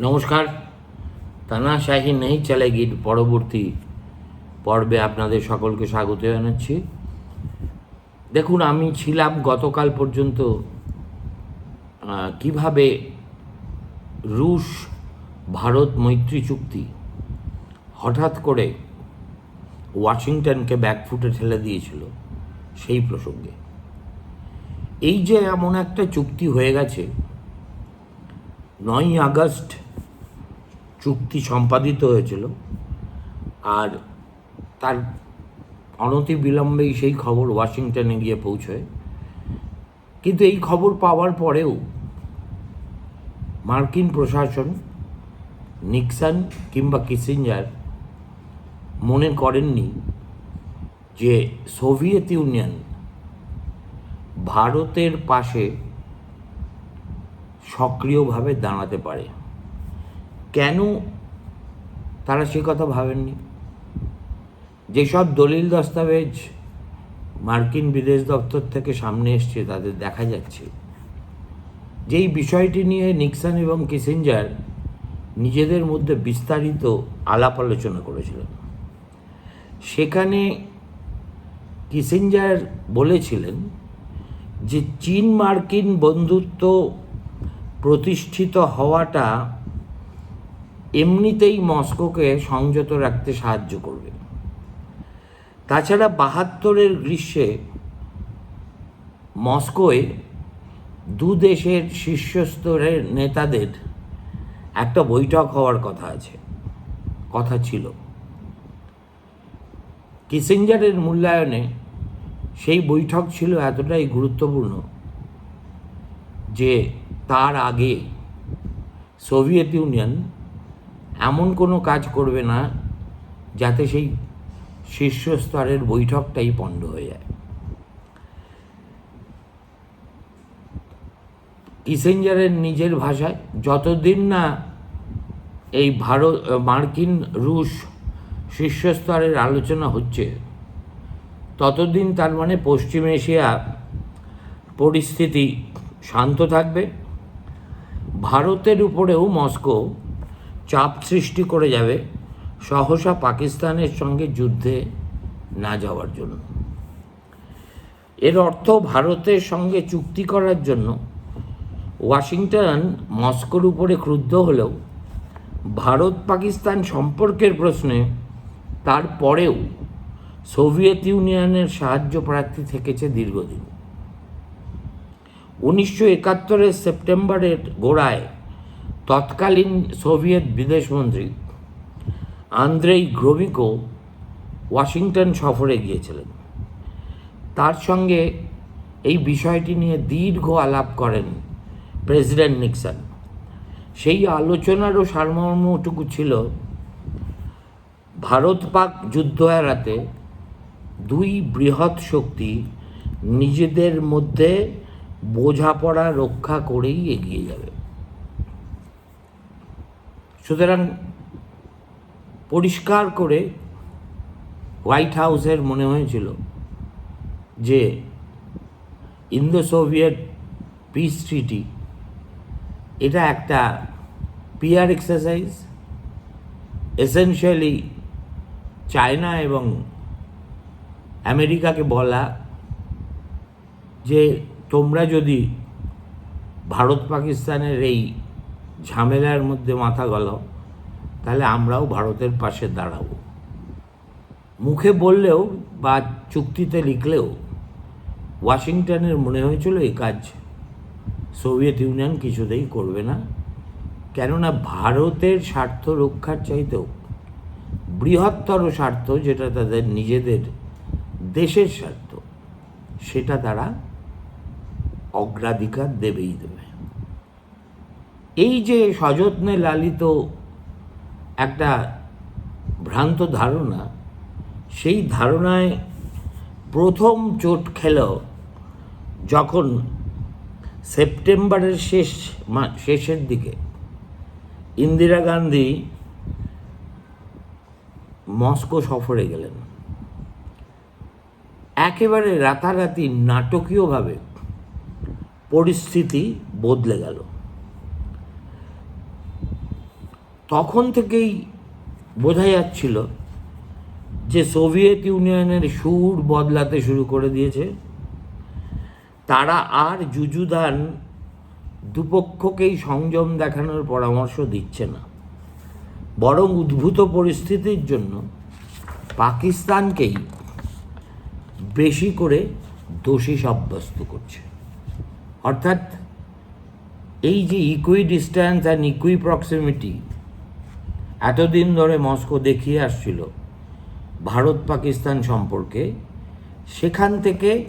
নমস্কার। তানাশাহি নেই চলেগির পরবর্তী পর্বে আপনাদের সকলকে স্বাগত জানাচ্ছি। দেখুন, আমি ছিলাম গতকাল পর্যন্ত কীভাবে রুশ ভারত মৈত্রী চুক্তি হঠাৎ করে ওয়াশিংটনকে ব্যাকফুটে ঠেলে দিয়েছিল সেই প্রসঙ্গে। এই যে এমন একটা চুক্তি হয়ে গেছে, নয়ই আগস্ট চুক্তি সম্পাদিত হয়েছিল। আর তার অনতি বিলম্বেই সেই খবর ওয়াশিংটনে গিয়ে পৌঁছয়। কিন্তু এই খবর পাওয়ার পরেও মার্কিন প্রশাসন, নিক্সন কিংবা কিসিঞ্জার মনে করেননি যে সোভিয়েত ইউনিয়ন ভারতের পাশে সক্রিয়ভাবে দাঁড়াতে পারে। তারা সে কথা ভাবেননি? যেসব দলিল দস্তাবেজ মার্কিন বিদেশ দপ্তর থেকে সামনে এসছে, তাদের দেখা যাচ্ছে। যেই বিষয়টি নিয়ে নিক্সন এবং কিসিঞ্জার নিজেদের মধ্যে বিস্তারিত আলাপ আলোচনা করেছিলেন। সেখানে কিসিঞ্জার বলেছিলেন যে, চীন মার্কিন বন্ধুত্ব প্রতিষ্ঠিত হওয়াটা এমনিতেই মস্কোকে সংযত রাখতে সাহায্য করবে। তাছাড়া বাহাত্তরের গ্রীষ্মে মস্কোয় দু দেশের শীর্ষস্তরের নেতাদের একটা বৈঠক হওয়ার কথা আছে, কথা ছিল। কিসিঞ্জারের মূল্যায়নে সেই বৈঠক ছিল এতটাই গুরুত্বপূর্ণ যে তার আগে সোভিয়েত ইউনিয়ন এমন কোনো কাজ করবে না যাতে সেই শীর্ষস্তরের বৈঠকটাই পণ্ড হয়ে যায়। কিসেঞ্জারের নিজের ভাষায়, যতদিন না এই ভারত, মার্কিন, রুশ শীর্ষস্তরের আলোচনা হচ্ছে, ততদিন তার মানে পশ্চিম এশিয়া পরিস্থিতি শান্ত থাকবে। ভারতের উপরেও মস্কো চাপ সৃষ্টি করে যাবে সহসা পাকিস্তানের সঙ্গে যুদ্ধে না যাওয়ার জন্য। এর অর্থ ভারতের সঙ্গে চুক্তি করার জন্য ওয়াশিংটন মস্কোর উপরে ক্রুদ্ধ হলেও ভারত পাকিস্তান সম্পর্কের প্রশ্নে তারপরেও সোভিয়েত ইউনিয়নের সাহায্য প্রার্থী থেকেছে দীর্ঘদিন। উনিশশো একাত্তরের সেপ্টেম্বরের গোড়ায় তৎকালীন সোভিয়েত বিদেশমন্ত্রী আন্দ্রেই গ্রোভিকো ওয়াশিংটন সফরে গিয়েছিলেন। তার সঙ্গে এই বিষয়টি নিয়ে দীর্ঘ আলাপ করেন প্রেসিডেন্ট নিক্সন। সেই আলোচনারও সারমর্মটুকু ছিল, ভারত পাক যুদ্ধ এড়াতে দুই বৃহৎ শক্তি নিজেদের মধ্যে বোঝাপড়া রক্ষা করেই এগিয়ে যাবে। সুতরাং পরিষ্কার করে হোয়াইট হাউসের মনে হয়েছিল যে ইন্দো সোভিয়েট পিস ট্রিটি এটা একটা পিয়ার এক্সারসাইজ এসেনশিয়ালি চায়না এবং আমেরিকাকে বলা যে তোমরা যদি ভারত পাকিস্তানের এই ঝামেলার মধ্যে মাথা গলাও তাহলে আমরাও ভারতের পাশে দাঁড়াবো। মুখে বললেও বা চুক্তিতে লিখলেও ওয়াশিংটনের মনে হয়েছিল এই কাজ সোভিয়েত ইউনিয়ন কিছুতেই করবে না। কেননা ভারতের স্বার্থ রক্ষার চাইতেও বৃহত্তর স্বার্থ যেটা তাদের নিজেদের দেশের স্বার্থ, সেটা তারা অগ্রাধিকার দেবেই দেবে। এই যে সযত্নে লালিত একটা ভ্রান্ত ধারণা, সেই ধারণায় প্রথম চোট খেল যখন সেপ্টেম্বরের শেষ শেষের দিকে ইন্দিরা গান্ধী মস্কো সফরে গেলেন। একেবারে রাতারাতি নাটকীয়ভাবে পরিস্থিতি বদলে গেল। তখন থেকেই বোঝা যাচ্ছিল যে সোভিয়েত ইউনিয়নের সুর বদলাতে শুরু করে দিয়েছে। তারা আর যুযুদান দুপক্ষকেই সংযম দেখানোর পরামর্শ দিচ্ছে না। বরং উদ্ভূত পরিস্থিতির জন্য পাকিস্তানকেই বেশি করে দোষী সাব্যস্ত করছে। অর্থাৎ এই যে ইকুই ডিস্ট্যান্স অ্যান্ড ইকুই প্রক্সিমিটি এতদিন ধরে মস্কো দেখিয়ে আসছিল ভারত পাকিস্তান সম্পর্কে। সেখান থেকে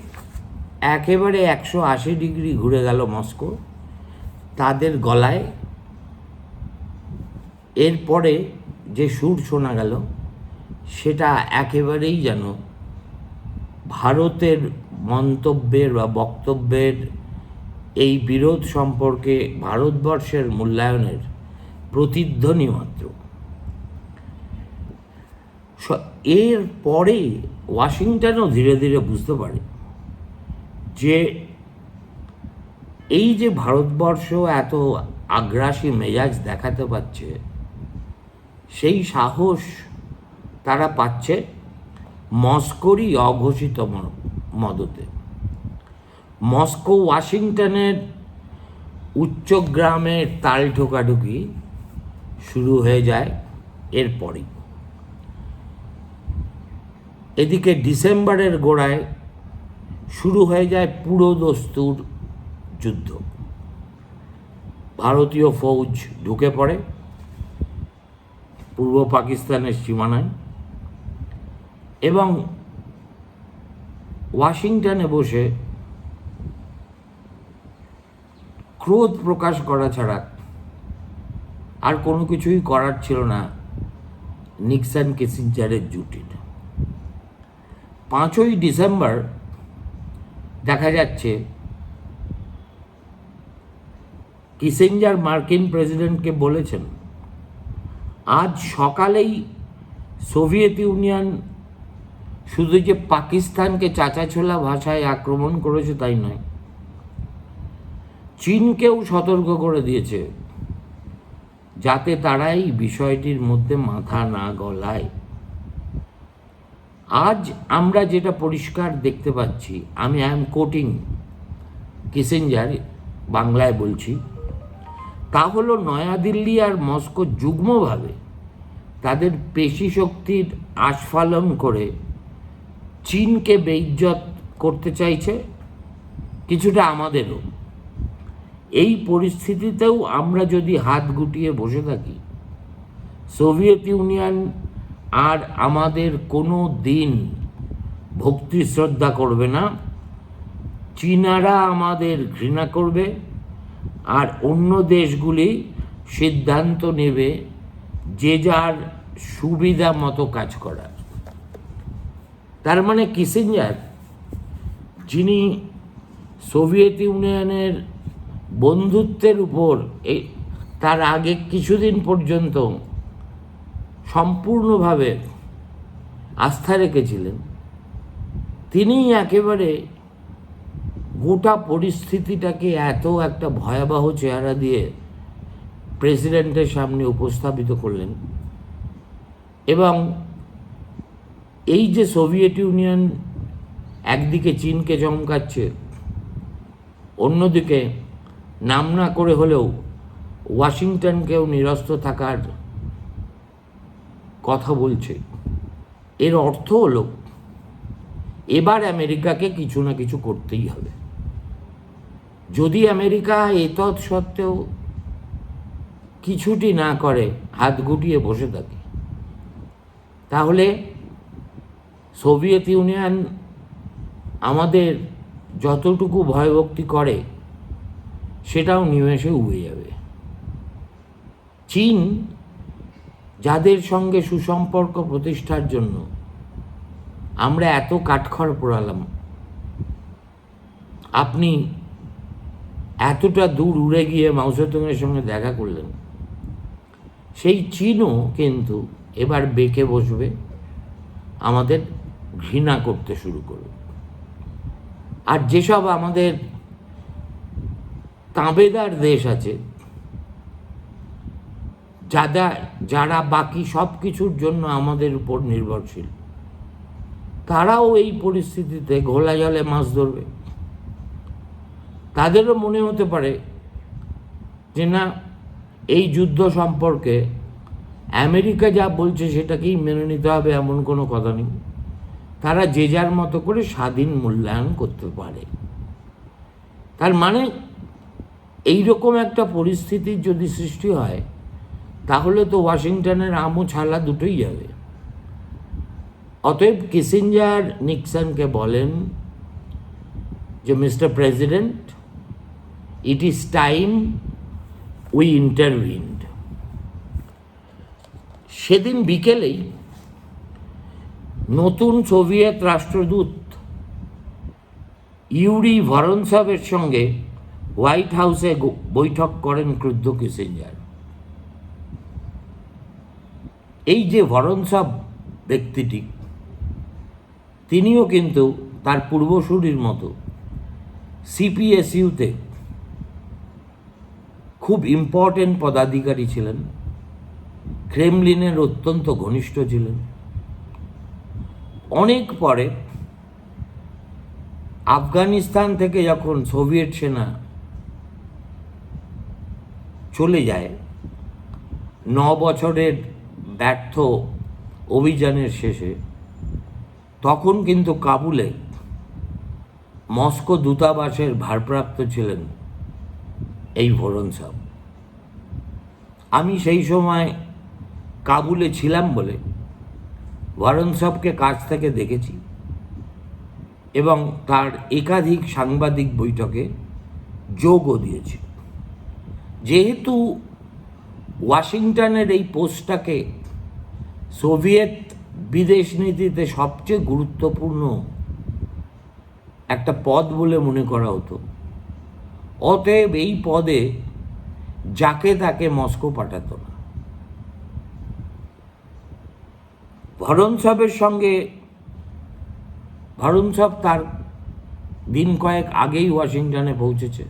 একেবারে একশো আশি ডিগ্রি ঘুরে গেল মস্কো। তাদের গলায় এরপরে যে সুর শোনা গেল, সেটা একেবারেই যেন ভারতের মন্তব্যের বা বক্তব্যের এই বিরোধ সম্পর্কে ভারতবর্ষের মূল্যায়নের প্রতিধ্বনি মাত্র স- এর পরে ওয়াশিংটনও ধীরে ধীরে বুঝতে পারে যে এই যে ভারতবর্ষ এত আগ্রাসী মেজাজ দেখাতে পারছে, সেই সাহস তারা পাচ্ছে মস্কোরই অঘোষিত মদতে। মস্কো ওয়াশিংটনের উচ্চগ্রামের তাল ঠোকাঠুকি শুরু হয়ে যায় এরপরই। এদিকে ডিসেম্বরের গোড়ায় শুরু হয়ে যায় পুরো দস্তুর যুদ্ধ। ভারতীয় ফৌজ ঢুকে পড়ে, পূর্ব পাকিস্তানের সীমানায় এবং ওয়াশিংটনে বসে ক্রোধ প্রকাশ করা ছাড়া আর কোনো কিছুই করার ছিল না নিক্সন কিসিঞ্জারের জুটির পাঁচই ডিসেম্বর দেখা যাচ্ছে কিসেঞ্জার মার্কিন প্রেসিডেন্টকে বলেছেন, আজ সকালেই সোভিয়েত ইউনিয়ন শুধু যে পাকিস্তানকে চাচাছোলা ভাষায় আক্রমণ করেছে তাই নয়, চীনকেও সতর্ক করে দিয়েছে, যাতে তারা এই বিষয়টির মধ্যে মাথা না গলায়। আজ আমরা যেটা পরিষ্কার দেখতে পাচ্ছি, আমি আই এম কোটিং কিসেঞ্জার বাংলায় বলছি, তা হলো নয়াদিল্লি আর মস্কো যুগ্মভাবে তাদের পেশি শক্তির আস্ফালন করে চীনকে বেইজ্জত করতে চাইছে, কিছুটা আমাদেরও। এই পরিস্থিতিতেও আমরা যদি হাত গুটিয়ে বসে থাকি, সোভিয়েত ইউনিয়ন আর আমাদের কোনো দিন ভক্তি শ্রদ্ধা করবে না। চীনারা আমাদের ঘৃণা করবে আর অন্য দেশগুলি সিদ্ধান্ত নেবে যে যার সুবিধা মতো কাজ করার। তার মানে কিসিঞ্জার, যিনি সোভিয়েত ইউনিয়নের বন্ধুত্বের উপর তার আগে কিছুদিন পর্যন্ত সম্পূর্ণভাবে আস্থা রেখেছিলেন। তিনি একেবারে গোটা পরিস্থিতিটাকে এত একটা ভয়াবহ চেহারা দিয়ে প্রেসিডেন্টের সামনে উপস্থাপিত করলেন এবং এই যে সোভিয়েত ইউনিয়ন একদিকে চীনকে চমকাচ্ছে, অন্যদিকে নাম না করে হলেও ওয়াশিংটনকেও নিরস্ত থাকার কথা বলছে। এর অর্থ হলো, এবার আমেরিকাকে কিছু না কিছু করতেই হবে। যদি আমেরিকা এতৎ সত্ত্বেও কিছুটি না করে, হাত গুটিয়ে বসে থাকে, তাহলে সোভিয়েত ইউনিয়ন আমাদের যতটুকু ভয়ভক্তি করে, সেটাও নিমেষে উবে যাবে। চীন যাদের সঙ্গে সুসম্পর্ক প্রতিষ্ঠার জন্য আমরা এত কাঠখড় পোড়ালাম। আপনি এতটা দূর উড়ে গিয়ে মাউসেতুংয়ের সঙ্গে দেখা করলেন। সেই চীনও কিন্তু এবার বেঁকে বসবে, আমাদের ঘৃণা করতে শুরু করবে। আর যেসব আমাদের তাঁবেদার দেশ আছে যারা যারা বাকি সব কিছুর জন্য আমাদের উপর নির্ভরশীল, তারাও এই পরিস্থিতিতে ঘোলা জলে মাছ ধরবে। তাদেরও মনে হতে পারে যে না, এই যুদ্ধ সম্পর্কে আমেরিকা যা বলছে সেটাকেই মেনে নিতে হবে এমন কোনো কথা নেই। তারা যে যার মতো করে স্বাধীন মূল্যায়ন করতে পারে। তার মানে এই রকম একটা পরিস্থিতির যদি সৃষ্টি হয় তাহলে তো ওয়াশিংটনের আমও ছালা দুটোই যাবে। অতএব কিসিঞ্জার নিক্সনকে বলেন যে, mister president, it is time we intervened. সেদিন বিকেলেই নতুন সোভিয়েত রাষ্ট্রদূত ইউরি ভরনসভের সঙ্গে হোয়াইট হাউসে বৈঠক করেন ক্রুদ্ধ কিসিঞ্জার। এই যে ভরনসভ ব্যক্তিটি, তিনিও কিন্তু তার পূর্বসূরির মতো সিপিএসইউতে খুব ইম্পর্টেন্ট পদাধিকারী ছিলেন। ক্রেমলিনের অত্যন্ত ঘনিষ্ঠ ছিলেন। অনেক পরে আফগানিস্তান থেকে যখন সোভিয়েত সেনা চলে যায় ন বছরের ব্যর্থ অভিযানের শেষে তখন কিন্তু কাবুলে মস্কো দূতাবাসের ভারপ্রাপ্ত ছিলেন এই ভোরনসব আমি সেই সময় কাবুলে ছিলাম বলে ভরনসবকে কাছ থেকে দেখেছি এবং তার একাধিক সাংবাদিক বৈঠকে যোগও দিয়েছি। যেহেতু ওয়াশিংটনের এই পোস্টটাকে সোভিয়েত বিদেশ নীতিতে সবচেয়ে গুরুত্বপূর্ণ একটা পদ বলে মনে করা হতো। অতএব এই পদে যাকে তাকে মস্কো পাঠাতো না। ভরনসবের সঙ্গে ভরনসব তার দিন কয়েক আগেই ওয়াশিংটনে পৌঁছেছে।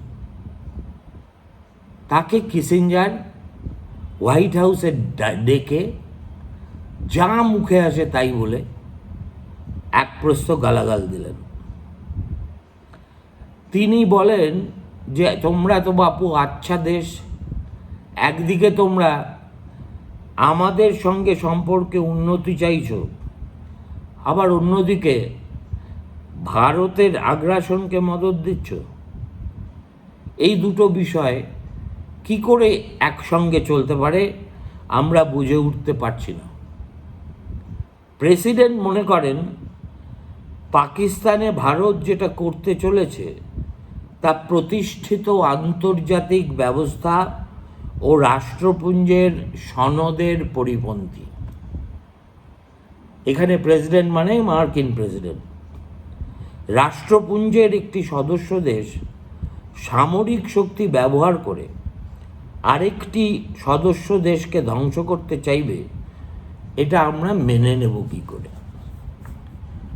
তাকে কিসিঞ্জার হোয়াইট হাউসে ডেকে যা মুখে আসে তাই বলে এক প্রস্ত গালাগাল দিলেন। তিনি বলেন যে, তোমরা তো বাপু আচ্ছা দেশ। একদিকে তোমরা আমাদের সঙ্গে সম্পর্কে উন্নতি চাইছো। আবার অন্যদিকে ভারতের আগ্রাসনকে মদত দিচ্ছ। এই দুটো বিষয় কি করে একসঙ্গে চলতে পারে আমরা বুঝে উঠতে পারছি না। প্রেসিডেন্ট মনে করেন, পাকিস্তানে ভারত যেটা করতে চলেছে, তা প্রতিষ্ঠিত আন্তর্জাতিক ব্যবস্থা ও রাষ্ট্রপুঞ্জের সনদের পরিপন্থী। এখানে প্রেসিডেন্ট মানে মার্কিন প্রেসিডেন্ট। রাষ্ট্রপুঞ্জের একটি সদস্য দেশ সামরিক শক্তি ব্যবহার করে আরেকটি সদস্য দেশকে ধ্বংস করতে চাইবে এটা আমরা মেনে নেব কী করে?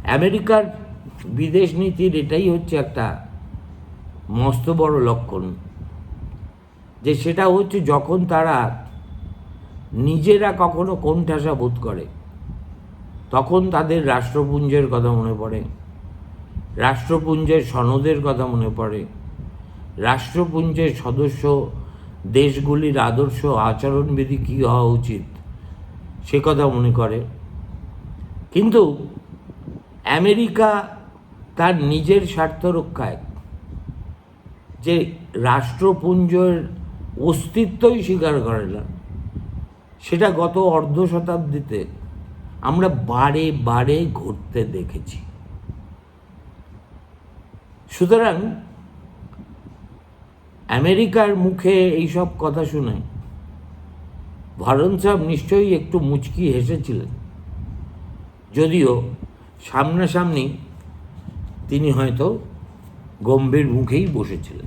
আমেরিকার বিদেশ নীতির এটাই হচ্ছে একটা মস্ত বড় লক্ষণ, যে সেটা হচ্ছে যখন তারা নিজেরা কখনো কোণঠাসা বোধ করে, তখন তাদের রাষ্ট্রপুঞ্জের কথা মনে পড়ে, রাষ্ট্রপুঞ্জের সনদের কথা মনে পড়ে, রাষ্ট্রপুঞ্জের সদস্য দেশগুলির আদর্শ আচরণবিধি কী হওয়া উচিত? সে কথা মনে করে। কিন্তু আমেরিকা তার নিজের স্বার্থ রক্ষায়। যে রাষ্ট্রপুঞ্জের অস্তিত্বই স্বীকার করে না, সেটা গত অর্ধ শতাব্দীতে আমরা বারে বারে ঘটতে দেখেছি। সুতরাং আমেরিকার মুখে এইসব কথা শুনে ভরণ সাহেব নিশ্চয়ই একটু মুচকি হেসেছিলেন। যদিও সামনাসামনি তিনি হয়তো গম্ভীর মুখেই বসেছিলেন।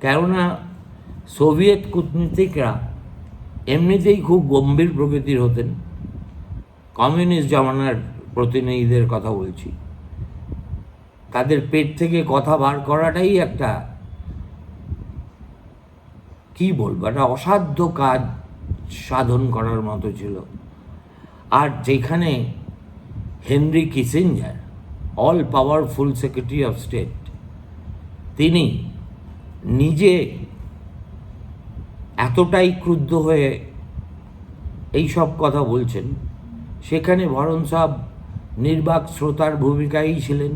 কেননা সোভিয়েত কূটনীতিকরা এমনিতেই খুব গম্ভীর প্রকৃতির হতেন। কমিউনিস্ট জমানার প্রতিনিধিদের কথা বলছি। তাদের পেট থেকে কথা বার করাটাই একটা, কি বলব, একটা অসাধ্য কাজ সাধন করার মতো ছিল। আর যেখানে Henry Kissinger, all powerful secretary of state, তিনি নিজে এতটাই ক্রুদ্ধ হয়ে এই সব কথা বলছেন। সেখানে ভরণ সাহ নির্বাক শ্রোতার ভূমিকায় ছিলেন।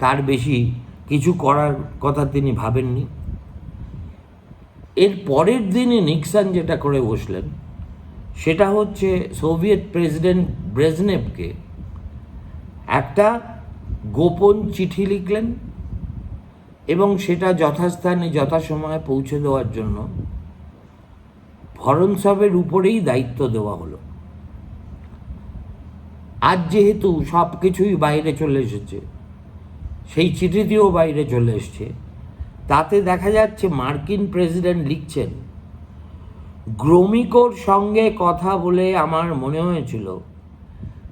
তার বেশি কিছু করার কথা তিনি ভাবেননি। এর পরের দিনে নিক্সন যেটা করে বসলেন, সেটা হচ্ছে সোভিয়েত প্রেসিডেন্ট ব্রেজনেভকে একটা গোপন চিঠি লিখলেন এবং সেটা যথাস্থানে যথাসময়ে পৌঁছে দেওয়ার জন্য ভরণসবের উপরেই দায়িত্ব দেওয়া হলো। আজ যেহেতু সব কিছুই বাইরে চলে এসেছে, সেই চিঠিটিও বাইরে চলে এসছে তাতে দেখা যাচ্ছে মার্কিন প্রেসিডেন্ট লিখছেন, গ্রোমিকোর সঙ্গে কথা বলে আমার মনে হয়েছিল,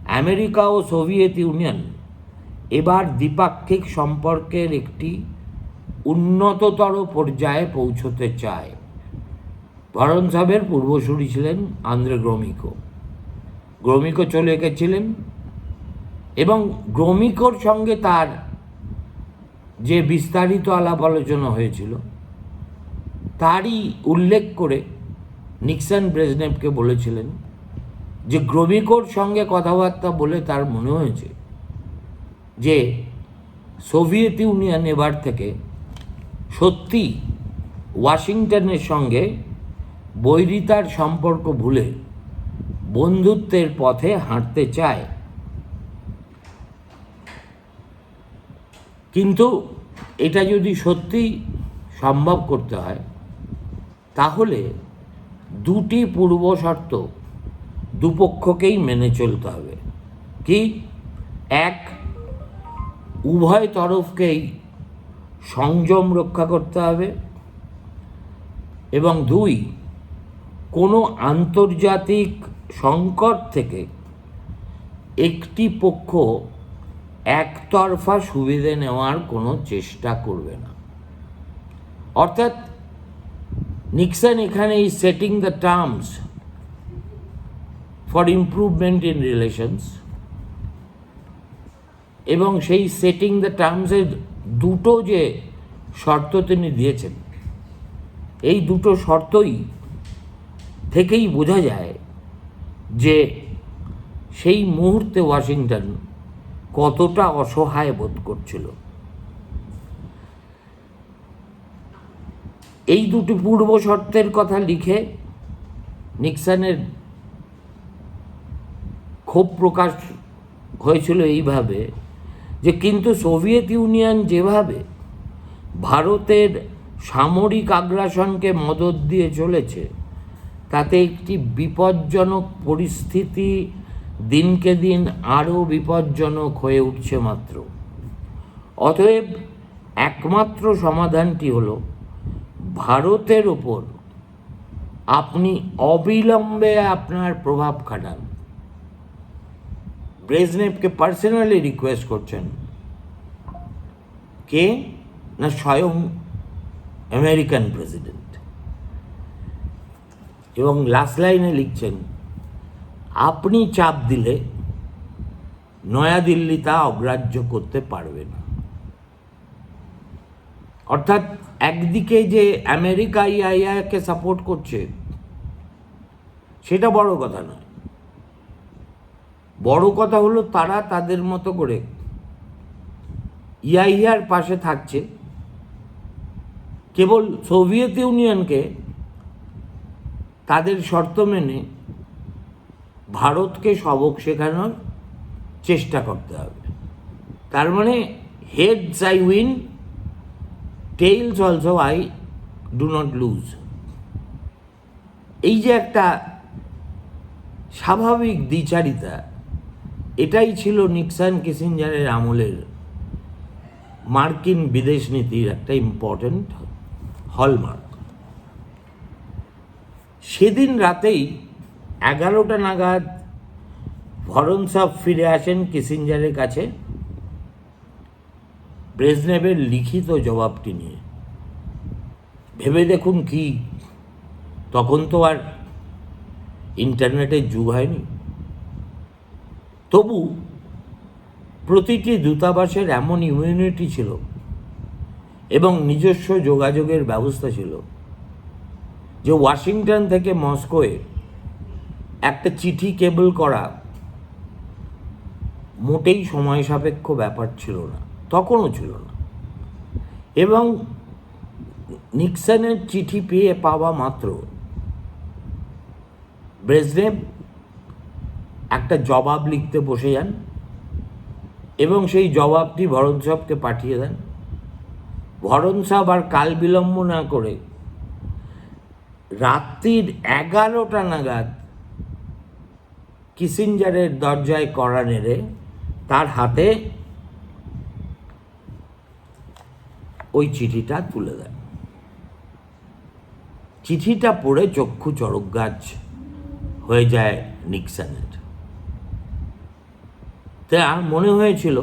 আমেরিকা ও সোভিয়েত ইউনিয়ন এবার দ্বিপাক্ষিক সম্পর্কের একটি উন্নততর পর্যায়ে পৌঁছতে চায়। ভরণ সাহেবের পূর্বসূরি ছিলেন আন্দ্রে গ্রোমিকো। গ্রোমিকো চলে গেছিলেন এবং গ্রোমিকোর সঙ্গে তার যে বিস্তারিত আলাপ আলোচনা হয়েছিল, তারই উল্লেখ করে নিক্সন ব্রেজনেভকে বলেছিলেন যে গ্রোমিকোর সঙ্গে কথাবার্তা বলে তার মনে হয়েছে যে সোভিয়েত ইউনিয়ন এবার থেকে সত্যি ওয়াশিংটনের সঙ্গে বৈরিতার সম্পর্ক ভুলে বন্ধুত্বের পথে হাঁটতে চায়। কিন্তু এটা যদি সত্যি সম্ভব করতে হয়, তাহলে দুটি পূর্ব শর্ত দুপক্ষকেই মেনে চলতে হবে। কি? এক, উভয় তরফকেই সংযম রক্ষা করতে হবে। এবং দুই, কোনো আন্তর্জাতিক সংকট থেকে একটি পক্ষ একতরফা সুবিধে নেওয়ার কোনো চেষ্টা করবে না। অর্থাৎ নিক্সন এখানে এই setting the terms for improvement in relations এবং সেই সেটিং দ্য টার্মসের দুটো যে শর্ত তিনি দিয়েছেন, এই দুটো শর্তই থেকেই বোঝা যায় যে সেই মুহূর্তে ওয়াশিংটন কতটা অসহায় বোধ করছিল। এই দুটি পূর্ব শর্তের কথা লিখে নিক্সনের ক্ষোভ প্রকাশ হয়েছিল এইভাবে যে কিন্তু সোভিয়েত ইউনিয়ন যেভাবে ভারতের সামরিক আগ্রাসনকে মদত দিয়ে চলেছে, তাতে একটি বিপজ্জনক পরিস্থিতি দিনকে দিন আরও বিপজ্জনক হয়ে উঠছে মাত্র। অতএব একমাত্র সমাধানটি হলো, ভারতের ওপর আপনি অবিলম্বে আপনার প্রভাব খাটান। ব্রেজনেভকে পার্সোনালি রিকোয়েস্ট করছেন। কে? না স্বয়ং আমেরিকান প্রেসিডেন্ট এবং লাস্ট লাইনে লিখছেন আপনি চাপ দিলে নয়াদিল্লি তা অগ্রাহ্য করতে পারবে না। অর্থাৎ একদিকে যে আমেরিকা ইআইআকে সাপোর্ট করছে, সেটা বড় কথা নয়। বড় কথা হলো তারা তাদের মতো করে ইআইআর পাশে থাকছে। কেবল সোভিয়েত ইউনিয়নকে তাদের শর্ত মেনে ভারতকে সবক শেখানোর চেষ্টা করতে হবে। তার মানে heads I win, tails also I do not lose. এই যে একটা স্বাভাবিক দ্বিচারিতা, এটাই ছিল নিক্সান কিসিঞ্জারের আমলের মার্কিন বিদেশ নীতির একটা ইম্পর্ট্যান্ট হলমার্ক সেদিন রাতেই এগারোটা নাগাদ ভরনসব ফিরে আসেন কিসিঞ্জারের কাছে। ব্রেজনেভের লিখিত জবাবটি নিয়ে। ভেবে দেখুন কি, তখন তো আর ইন্টারনেটের যুগ হয়নি। তবু প্রতিটি দূতাবাসের এমন ইমিউনিটি ছিল এবং নিজস্ব যোগাযোগের ব্যবস্থা ছিল যে ওয়াশিংটন থেকে মস্কোয়ে একটা চিঠি কেবল করা মোটেই সময় সাপেক্ষ ব্যাপার ছিল না, তখনও ছিল না। এবং নিক্সনের চিঠি পেয়ে পাওয়া মাত্র ব্রেজনেভ একটা জবাব লিখতে বসে যান এবং সেই জবাবটি ভরণসবকে পাঠিয়ে দেন। ভরণসব আর কাল বিলম্ব না করে রাত্রির এগারোটা নাগাদ কিসিঞ্জারের দরজায় কড়া নেড়ে তার হাতে ওই চিঠিটা তুলে দেন চিঠিটা পড়ে চক্ষু চড়ক গাছ হয়ে যায় নিক্সনের। তা মনে হয়েছিল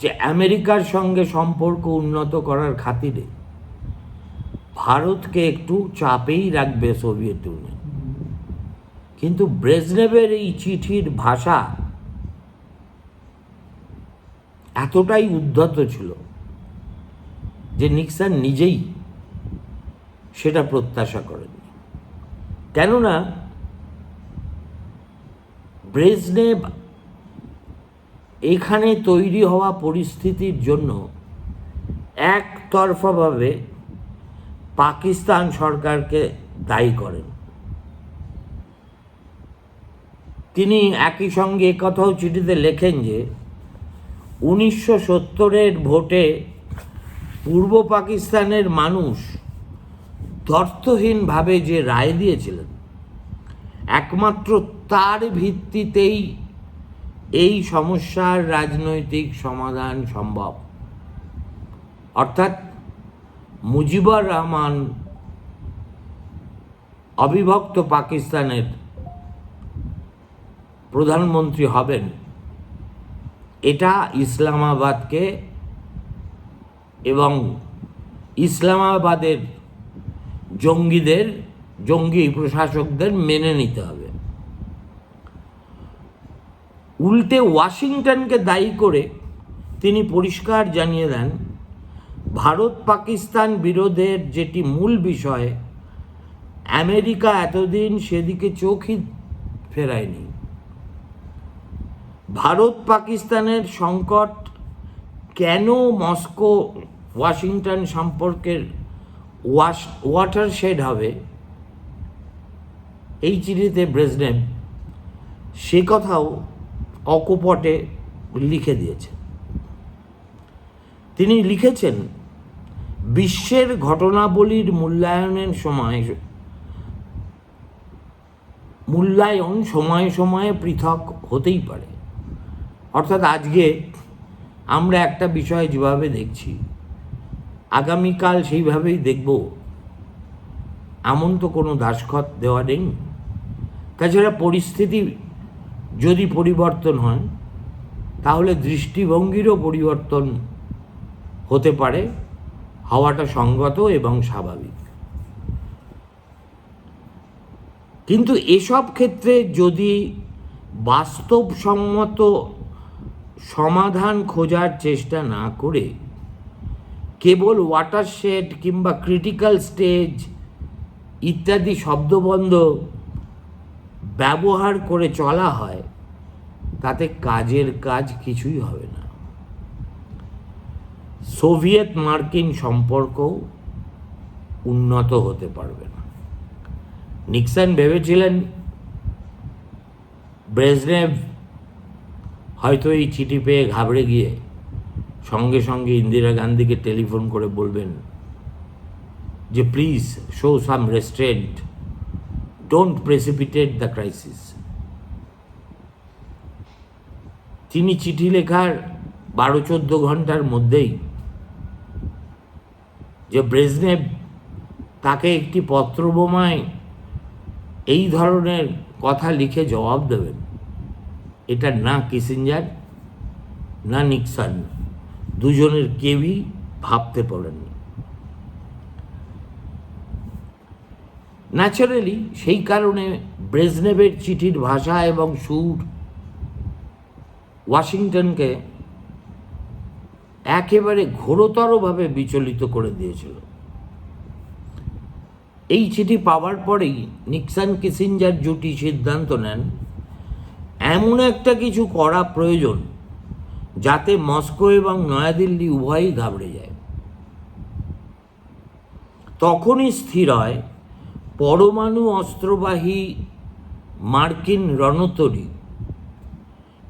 যে আমেরিকার সঙ্গে সম্পর্ক উন্নত করার খাতিরে ভারতকে একটু চাপেই রাখবে সোভিয়েত ইউনিয়ন। কিন্তু ব্রেজনেভের এই চিঠির ভাষা এতটাই উদ্ধত ছিল যে নিক্সন নিজেই সেটা প্রত্যাশা করেননি। কেননা ব্রেজনেভ এখানে তৈরি হওয়া পরিস্থিতির জন্য একতরফাভাবে পাকিস্তান সরকারকে দায়ী করেন। তিনি একই সঙ্গে একথাও চিঠিতে লেখেন যে, উনিশশো সত্তরের ভোটে পূর্ব পাকিস্তানের মানুষ তর্থহীনভাবে যে রায় দিয়েছিলেন, একমাত্র তার ভিত্তিতেই এই সমস্যার রাজনৈতিক সমাধান সম্ভব। অর্থাৎ মুজিবুর রহমান অবিভক্ত পাকিস্তানের প্রধানমন্ত্রী হবেন, এটা ইসলামাবাদকে এবং ইসলামাবাদের জঙ্গিদের, জঙ্গি প্রশাসকদের মেনে নিতে হবে। উল্টে ওয়াশিংটনকে দায়ী করে তিনি পরিষ্কার জানিয়ে দেন, ভারত পাকিস্তান বিরোধের যেটি মূল বিষয়, আমেরিকা এতদিন সেদিকে চোখই ফেরায়নি। ভারত পাকিস্তানের সংকট কেন মস্কো, ওয়াশিংটন সম্পর্কের ওয়াশ ওয়াটার শেড হবে? এই চিঠিতে ব্রেজনেভ সে কথাও অকপটে লিখে দিয়েছে তিনি লিখেছেন, বিশ্বের ঘটনাবলীর মূল্যায়নের সময়, মূল্যায়ন সময়ে সময়ে পৃথক হতেই পারে। অর্থাৎ আজকে আমরা একটা বিষয় যেভাবে দেখছি, আগামীকাল সেইভাবেই দেখব। এমন তো কোনো দাসখত দেওয়া নেই। তাছাড়া পরিস্থিতি যদি পরিবর্তন হয়, তাহলে দৃষ্টিভঙ্গিরও পরিবর্তন হতে পারে, হওয়াটা সঙ্গত এবং স্বাভাবিক। কিন্তু এসব ক্ষেত্রে যদি বাস্তবসম্মত সমাধান খোঁজার চেষ্টা না করে কেবল ওয়াটারশেড কিংবা ক্রিটিক্যাল স্টেজ ইত্যাদি শব্দবন্ধ ব্যবহার করে চলা হয়, তাতে কাজের কাজ কিছুই হবে না। সোভিয়েত মার্কিন সম্পর্ক উন্নত হতে পারবে না। নিক্সন ভেবেছিলেন ব্রেজনেভ হয়তো এই চিঠি পেয়ে ঘাবড়ে গিয়ে সঙ্গে সঙ্গে ইন্দিরা গান্ধীকে টেলিফোন করে বলবেন যে please show some restraint don't precipitate the crisis তিনি চিঠি লেখার বারো চোদ্দ ঘণ্টার মধ্যেই যে ব্রেজনেভ তাকে একটি পত্রবোমায় এই ধরনের কথা লিখে জবাব দেবেন। এটা না কিসিঞ্জার, না নিক্সন। দুজনের কেউই ভাবতে পারেননি। ন্যাচারালি সেই কারণে ব্রেজনেভের চিঠির ভাষা এবং সুর ওয়াশিংটনকে একেবারে ঘোরতরভাবে বিচলিত করে দিয়েছিল। এই চিঠি পাওয়ার পরেই নিক্সন কিসিঞ্জার জুটি সিদ্ধান্ত নেন এমন একটা কিছু করা প্রয়োজন যাতে মস্কো এবং নয়াদিল্লি উভয়ই ঘাবড়ে যায়। তখনই স্থির হয় পরমাণু অস্ত্রবাহী মার্কিন রণতরী।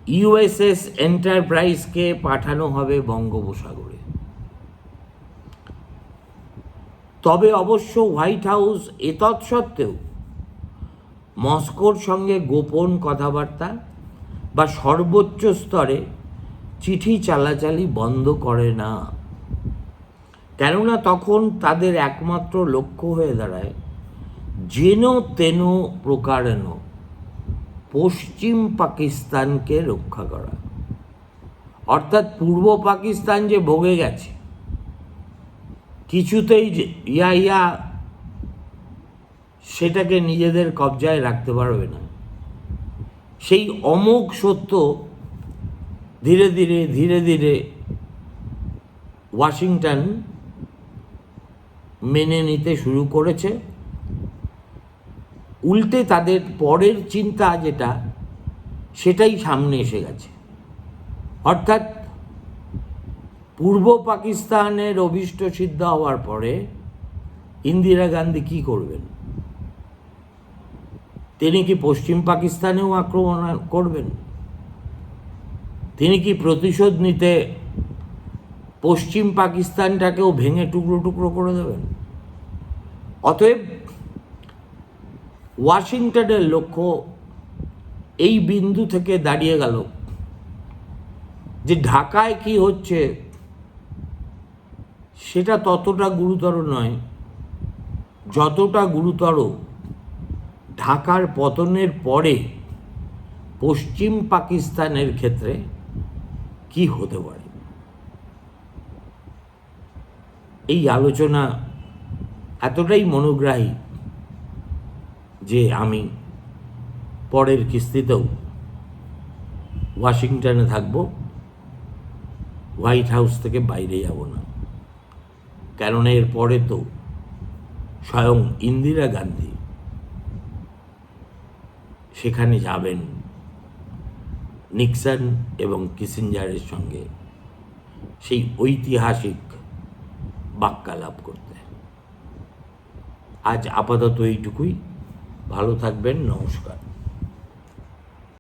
ইউএসএস এন্টারপ্রাইজকে পাঠানো হবে বঙ্গোপসাগরে। তবে অবশ্য হোয়াইট হাউস এতৎসত্ত্বেও মস্কোর সঙ্গে গোপন কথাবার্তা বা সর্বোচ্চ স্তরে চিঠি চালাচালি বন্ধ করে না। কেননা তখন তাদের একমাত্র লক্ষ্য হয়ে দাঁড়ায় যেন তেন প্রকারেণ পশ্চিম পাকিস্তানকে রক্ষা করা। অর্থাৎ পূর্ব পাকিস্তান যে ভোগে গেছে, কিছুতেই যে ইয়া ইয়া সেটাকে নিজেদের কবজায় রাখতে পারবে না। সেই অমোঘ সত্য ধীরে ধীরে ধীরে ধীরে ওয়াশিংটন মেনে নিতে শুরু করেছে। উল্টে তাদের পরের চিন্তা যেটা, সেটাই সামনে এসে গেছে। অর্থাৎ পূর্ব পাকিস্তানের অভিষ্ট সিদ্ধ হওয়ার পরে ইন্দিরা গান্ধী কি করবেন? তিনি কি পশ্চিম পাকিস্তানেও আক্রমণ করবেন? তিনি কি প্রতিশোধ নিতে পশ্চিম পাকিস্তানটাকেও ভেঙে টুকরো টুকরো করে দেবেন? অতএব ওয়াশিংটনের লক্ষ্য এই বিন্দু থেকে দাঁড়িয়ে গেল যে ঢাকায় কি হচ্ছে সেটা ততটা গুরুতর নয়, যতটা গুরুতর ঢাকার পতনের পরে পশ্চিম পাকিস্তানের ক্ষেত্রে কি হতে পারে? এই আলোচনা এতটাই মনোগ্রাহী যে আমি পরের কিস্তিতেও ওয়াশিংটনে থাকব, হোয়াইট হাউস থেকে বাইরে যাব না। কেননা এর পরে তো স্বয়ং ইন্দিরা গান্ধী সেখানে যাবেন নিক্সন এবং কিসিঞ্জারের সঙ্গে সেই ঐতিহাসিক বাক্যালাপ করতে। আজ আপাতত এইটুকুই। ভালো থাকবেন, নমস্কার।